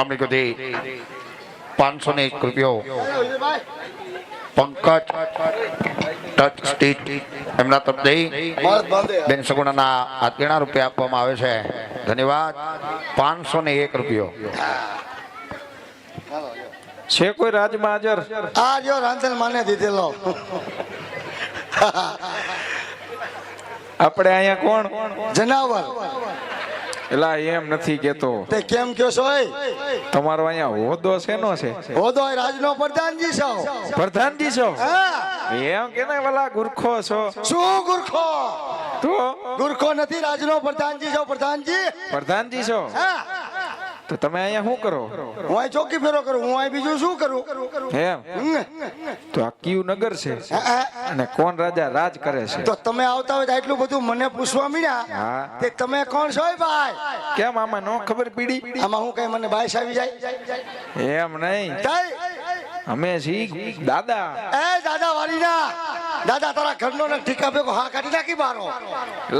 અમને કીધી. પાંચસો ને એક રૂપિયો. પંકજ ટચ સ્ટીચ એમના તરફ દઈ. બેન સગુણાના આત્મીણા રૂપિયા આપવામાં આવે છે. ધન્યવાદ. પાંચસો ને એક રૂપિયો. છે કોઈ રાજમાં હાજર? આ જો રાંધણ માને દીધેલો. આપણે અહીંયા કોણ? જનાવર. એલા એમ નથી કેતો. તે કેમ કયો છો? તમારો અહીંયા હોદો શેનો છે? હોદો રાજનો પ્રધાનજી છો. પ્રધાનજી છો? એમ કે ને વાલા ગુરખો છો. શું ગુરખો? તો? ગુરખો નથી રાજનો પ્રધાનજી છો પ્રધાનજી. પ્રધાનજી છો? હા. તો તમે અહીંયા શું કરો? હું અહીં ચોકી ફેરો કરું હું અહીં બીજું શું કરું? એમ. તો આ કયું નગર છે. અને કોણ રાજા રાજ કરે છે? તો તમે આવતા હોય તો આટલું બધું મને પૂછવા મળ્યા હા. તે તમે કોણ છો ભાઈ? કેમ આમાં નો ખબર પડી? આમાં હું કઈ મને બાઈસ આવી જાય? એમ નહીં. અમે છી દાદા. એ દાદા વાલીના દાદા તારા ઘરનો ને ઠીકા ભેગો હા કાઢી નાખી બારો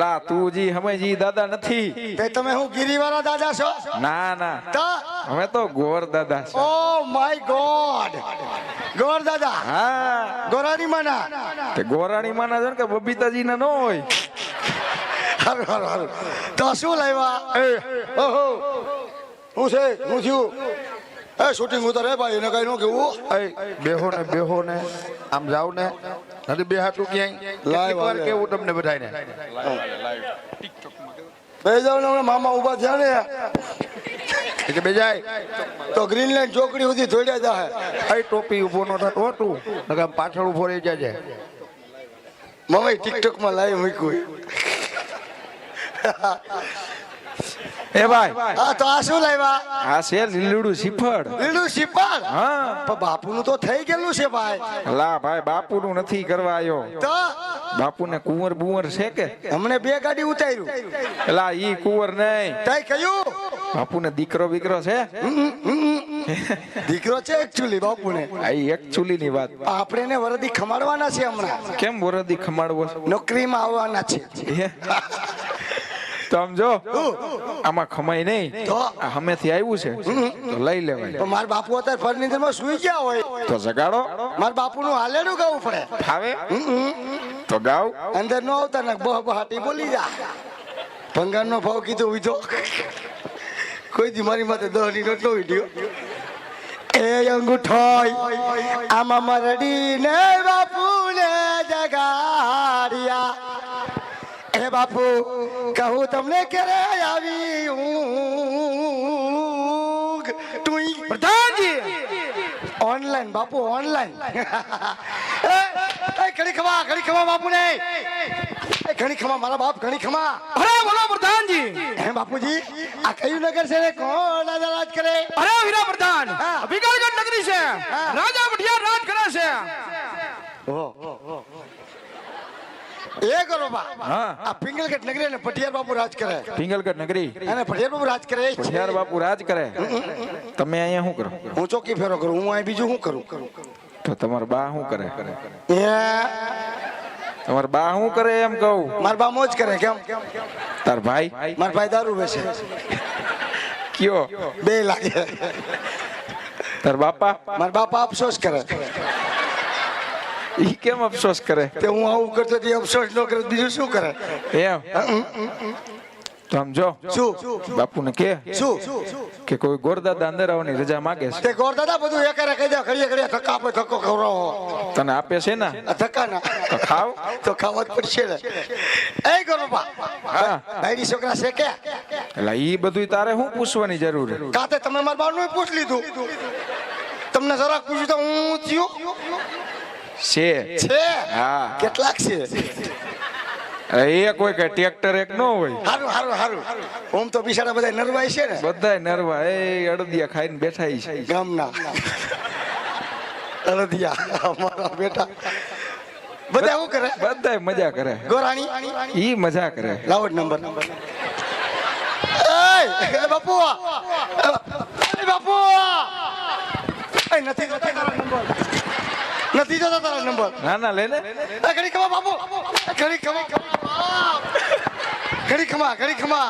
લા તું જી અમે જી દાદા નથી. તે તમે હું ગિરીવાળા દાદા છો? ના ના. તો? અમે તો ગોર દાદા છો. Oh my God. ગોર દાદા. હા. ગોરાણી માના. તે ગોરાણી માના છે કે બબીતાજી ના ન હોય. હારું હારું હારું. તો શું લાવ્યા એ ઓહો. હું છે? હું થયું? એ શૂટિંગ ઉતરે. ભાઈ એને કઈ નો કેવું એ બેહો ને બેહો ને આમ જાવ ને નથી બેહાતું ક્યાંય? લાઈવ વાર. કેવું તમને બધાને બે જાવ ને મામા ઊભા થયા ને. એટલે બેજાય તો ગ્રીનલેન્ડ ચોકડી સુધી થોડ્યા જાય એ ટોપી ઊભો ન થતો હતું નકર આમ પાછળ ઊભો રહી જાય મમ્મી ટિકટોકમાં લાવી મૂક્યું. એ ભાઈ. હા તો આ શું લાવ્યા આ છે લીલુડું શ્રીફળ લીલું શિપાલ હા. પણ બાપુનું તો થઈ ગયેલું છે ભાઈ. લા ભાઈ બાપુનું નથી કરવા આવ્યો તો? બાપુને કુંવર બુંવર છે કે? હમણે બે ગાડી ઉતાર્યું. એલા ઈ કુંવર નહીં. તઈ કયું? બાપુને દીકરો બીકરો છે? દીકરો છે એકચ્યુઅલી બાપુને. આ એક એક ચૂલીની વાત. આપણે એને વરદી ખમાડવાના છે હમણાં. કેમ વરદી ખમાડવો નોકરીમાં આવવાના છે? તો આમ જો આમાં ખમાય નહીં. તો? હમેથી આવ્યું છે. તો લઈ લેવાય. તો મારા બાપુ અત્યારે ફર્નિચરમાં સુઈ ગયા હોય. તો જગાડો. મારા બાપુનું હાલેડું ગાવું પડે. ફાવે? તો ગાવ. અંદર નો આવતા ને બહ બહાટી બોલી જા. ભંગારનો ભાવ કીધું ઉધો કોઈ દી મારી માથે દહની નોટ નો વીડિયો એ અંગૂઠોય આમાં મરડી ને બાપુ. બાપુ કહું તમને ક્યારે આવી હું પ્રધાનજી. ઓનલાઈન બાપુ ઓનલાઈન એ ઘણી ખમા ઘણી ખમા બાપુ ને ઘણી ખમા મારા બાપ ઘણી ખમા અરે બોલો પ્રધાનજી. હે બાપુજી આ કયું નગર છે ને? કોણ રાજા કરે? અરે વીરા પ્રધાન. વિકાસગઢ નગરી છે. રાજા ભટિયાર રાજ કરે છે. એ કરો બા. હા. આ પિંગલગઢ નગરી ને પટિયાર બાપુ રાજ કરે. પિંગલગઢ નગરી? અને પટિયાર બાપુ રાજ કરે એ છે. બાપુ રાજ કરે? તમે અહીંયા શું કરો? હું ચોકી ફેરો કરું હું અહીં બીજું શું કરું? તો તમારા બા શું કરે? એ તમારા બા શું કરે એમ કહું? મારા બા મોજ કરે કેમ? તાર ભાઈ? મારા ભાઈ દારૂ વેચે. કયો? બે લાગે. તાર બાપા? મારા બાપા અફસોસ કરે. ઈ કેમ અફસોસ કરે? તે હું આવું કરતો તે અફસોસ ન કરે બીજું શું કરે? એમ? તો આમ જો શું? બાપુને કે શું? કે કોઈ ગોરદાદા અંદર આવવાની રજા માગે છે. તે ગોરદાદા બધું એક કહી દે ઘડીએ ઘડીએ ધક્કા આપે ધક્કો ખવડાવો. તને આપે છે ને? આ ધક્કા ના તો ખાવ. તો ખાવા જ પડશે ને. એ ગોરબા હા. ભાઈડી છોકરા છે કે? એટલે ઈ બધું તારે શું પૂછવાની જરૂર કાતે તમે મારા બાળનું પૂછ લીધું? તમને જરાક પૂછ્યું તો હું થયું? છે. છે? હા. કેટલાક છે? એક હોય કે ટ્રેક્ટર એક ન હોય. હારું હારું હારું. ઓમ તો બિચારા બધા નરવાય છે ને? બધા નરવા એ અડદિયા ખાઈને બેઠા છે. ગામના. અડદિયા અમારા બેટા. બધા શું કરે? બધા મજા કરે. ગોરાણી? ઈ મજા કરે. લાવો નંબર. એ બાપુ એ બાપુ એ નથી નથી નંબર નથી જોતા તારા નંબર. ના ના લે ને ઘડી ખમા બાપુ. ઘડી ખમા. ઘડી ખમા ઘડી ખમા.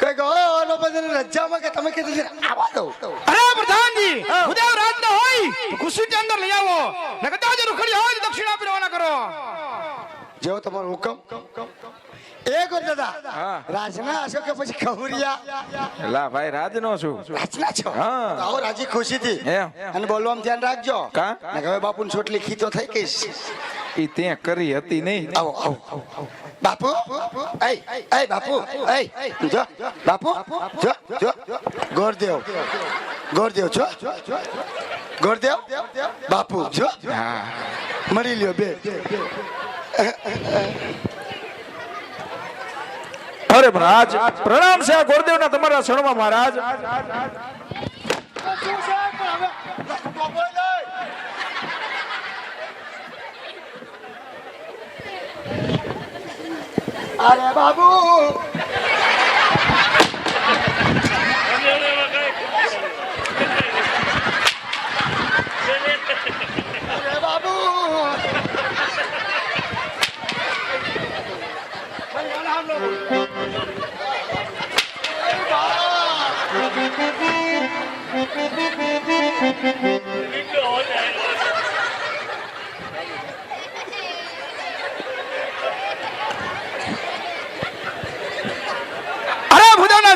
કઈ ગો ઓલો બધાને રજામાં કે તમે કીધું છે આવા દો. અરે પ્રધાનજી ઉદય રાત ન હોય. ખુશી ની અંદર લઈ આવો. ને કદાચ રૂખડી હોય તો દક્ષિણ આપી રવાના કરો. જેવો તમારો હુકમ. એ રાજના હશો કે પછી ખવરિયા લા ભાઈ રાજ નો છું. રાજના છો? હા. આવો રાજી ખુશીથી એમ. અને બોલવામાં ધ્યાન રાખજો. કા? ને હવે બાપુની છોટલી ખીતો થઈ ગઈ. છે. ઈ તે કરી હતી નહીં. આવો આવો. બાપુ? એ એ બાપુ એ જો બાપુ જો જો ગોરદેવ ગોરદેવ છો ગોરદેવ બાપુ જો. હા. મરી લ્યો બે. અરે મહારાજ પ્રણામ છે આ ગોરદેવના તમારા શરણમાં મહારાજ. અરે બાબુ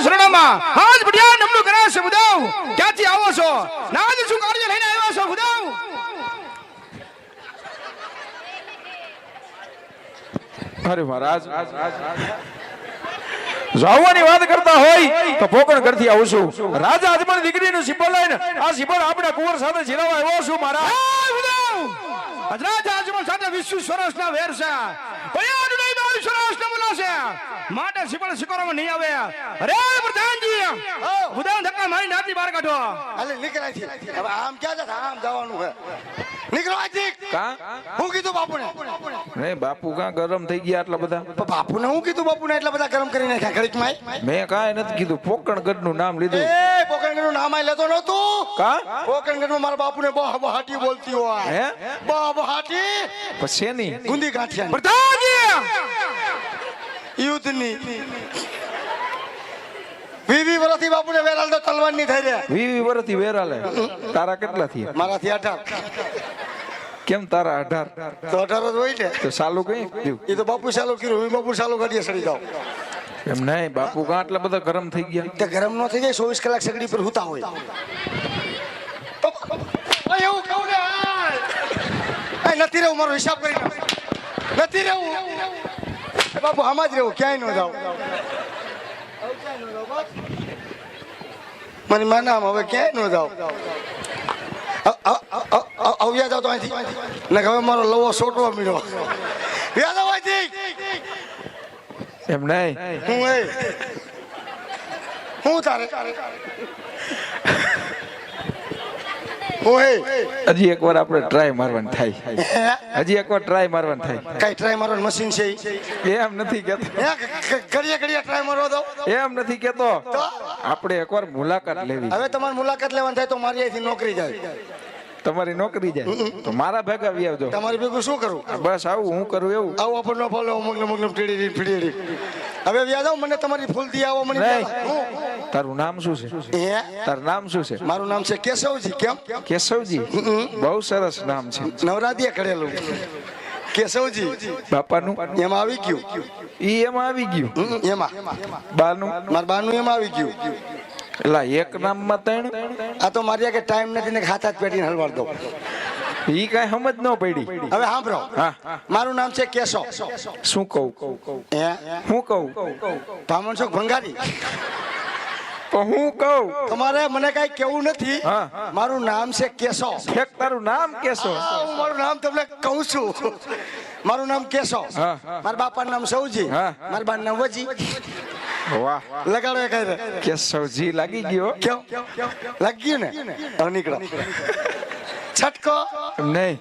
શરણમાં, આજ બઢિયા નમલું કરાશે ભુદાવ ક્યાંથી આવો છો? ના આજ શું કાર્ય લઈને આવ્યા છો ભુદાવ અરે મહારાજ જાવવાની વાત કરતા હોય તો પોકણ કરતી આવું છું. રાજા અજમણ દીકરીનું સિંબલ લઈને આ સિંબલ આપણા કુંવર સાથે જીરાવા આવ્યો છું મારા રાજા અજમણ સાથે વિશ્વ સરસના વેર છે. માટે સિપળ શિકારોમાં નહીં આવે. અરે પ્રધાનજી ઉદાહરણ ધક્કા મારી નાતી બહાર કાઢો. અલે નીકળાય છે. હવે આમ ક્યાં જતા આમ જવાનું છે. નીકળો. કા? હું કીધું બાપુને. નહીં બાપુ કાં ગરમ થઈ ગયા આટલા બધા? બાપુને હું કીધું બાપુને એટલા બધા ગરમ કરી નાખ્યા? ઘડીકમાં મેં કાંઈ નથી કીધું. પોકણગઢનું નામ લીધું. એ નામ આય લેતો નહોતું. કા? પોકરણગઢમાં મારા બાપુને બહુ બહાટી બોલતી હોય. હે? બહુ બહાટી પછી શેની? ગુંદી ગાંઠિયા પ્રધાનજી યુદ્ધની. વીવી વર્ષથી બાપુને વેરાલ તો તલવારની થઈ રહ્યા. વીવી વર્ષથી વેરાલે. તારા કેટલા થયા? મારાથી અઢાર. કેમ તારા અઢાર? તો અઢાર જ હોય ને. તો સાલું કઈ? એ તો બાપુ સાલું કર્યું હું બાપુ સાલું કાઢીએ સડી જાઓ. એમ નહીં બાપુ કાં આટલા બધા ગરમ થઈ ગયા? તે ગરમ ન થઈ જાય ચોવીસ કલાક સગડી પર હુતા હોય. એવું કહું ને. નથી રહેવું મારો હિસાબ કરી. નથી રહેવું. બાપુ આમાં જ રહેવું ક્યાંય ન જાવ મને માનામ હવે ક્યાંય ન જાઓ. આવ્યા જાવ તો અહીંથી. ને હવે મારો લવો સોટવા મળ્યો વ્યા જાવ અહીંથી. એમ નહીં? હું એ. હું તારે? હજી એકવાર આપણે ટ્રાય મારવાની થાય. હજી એકવાર ટ્રાય મારવાની થાય. કઈ ટ્રાય મારવાનું મશીન છે? એમ નથી કેતો. ઘડીએ ઘડીએ ટ્રાય મારવા દો એમ નથી કેતો. આપણે એકવાર મુલાકાત લેવી. હવે તમારે મુલાકાત લેવાની થાય તો મારી અહીંથી નોકરી જાય. તમારી નોકરી જાય. તો મારા ભેગા આવી આવજો. તમારી ભેગું શું કરું? બસ આવું હું કરું એવું. આવું આપણને ફોલો મગને મગને ટીડી ફીડી હવે વ્યાજ આવો મને તમારી ફૂલ દી આવો મને તારું નામ શું છે? તારું નામ શું છે? મારું નામ છે કેશવજી કેમ? કેશવજી? બહુ સરસ નામ છે. નવરાત્રિએ કરેલું. કેશવજી બાપાનું? એમાં આવી ગયું. ઈ એમાં આવી ગયું? એમાં. બાનું? માર બાનું એમાં આવી ગયું. એલા એક નામમાં ત્રણ આ તો મારી આગળ ટાઈમ નથી ને હાથ જ પેટીને હલવાડ દો ઈ કઈ સમજ ન પડી. હવે સાંભળો. મારું નામ છે કેશવ શું કહું? હે? કહું? ભામણ છો ભંગારી? તો હું કહું? તમારે મને કઈ કેવું નથી. હા. મારું નામ છે કેશો તારું નામ કેશો હું મારું નામ તમને કહું છું. મારું નામ કેશો હા. મારા બાપાનું નામ સૌજી. હા. મારા બાનું નામ વજી. વાહ. લગાડો કઈ કેશવજી લાગી ગયો કેમ? ગયું ને? નીકળો. છટકો? નહીં.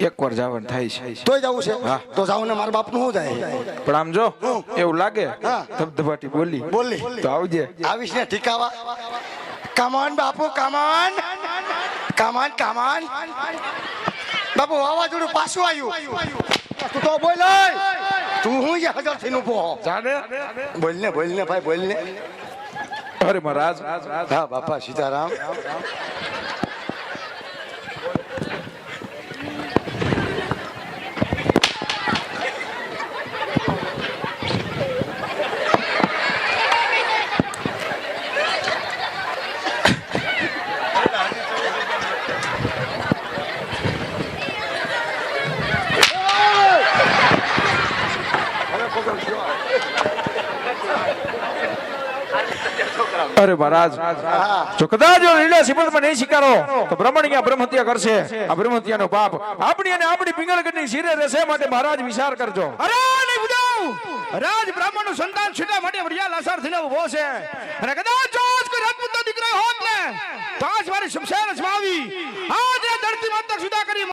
એક વાર જાવન થાય છે. તોય જવું છે? તો જાઉં ને મારા બાપનું શું થાય? પણ આમ જો એવું લાગે? હા. ધબધબાટી બોલી. બોલી. તો આવજે. આવીશ ને ઠીકાવા. કમાન બાપુ કમાન કમાન કમાન બાપુ વાવાઝોડું પાછું આવ્યું. તું તો બોલ. તું હું હજારથી નું પોહો બોલ ને બોલ ને ભાઈ બોલ ને અરે મહારાજ હા બાપા સીતારામ અરે મહારાજ. જો કદાચ લીલા સિબંધમાં નહીં સ્વીકારો તો બ્રહ્મણિયા બ્રહ્મહત્યા કરશે. આ બ્રહ્મ હત્યાનો પાપ આપણી અને આપણી પિંગળગઢની શિરે રહેશે માટે મહારાજ વિચાર કરજો. અરે રાજ બ્રાહ્મણનું સંતાન છૂટા માટે વડિયા લાસાર થઈને ઊભો છે. અને કદાચ જો કોઈ રાજપૂત દીકરો હોત ને, તો આજ મારી શમશાન અજમાવી આજ ધરતી માતા સુધા કરી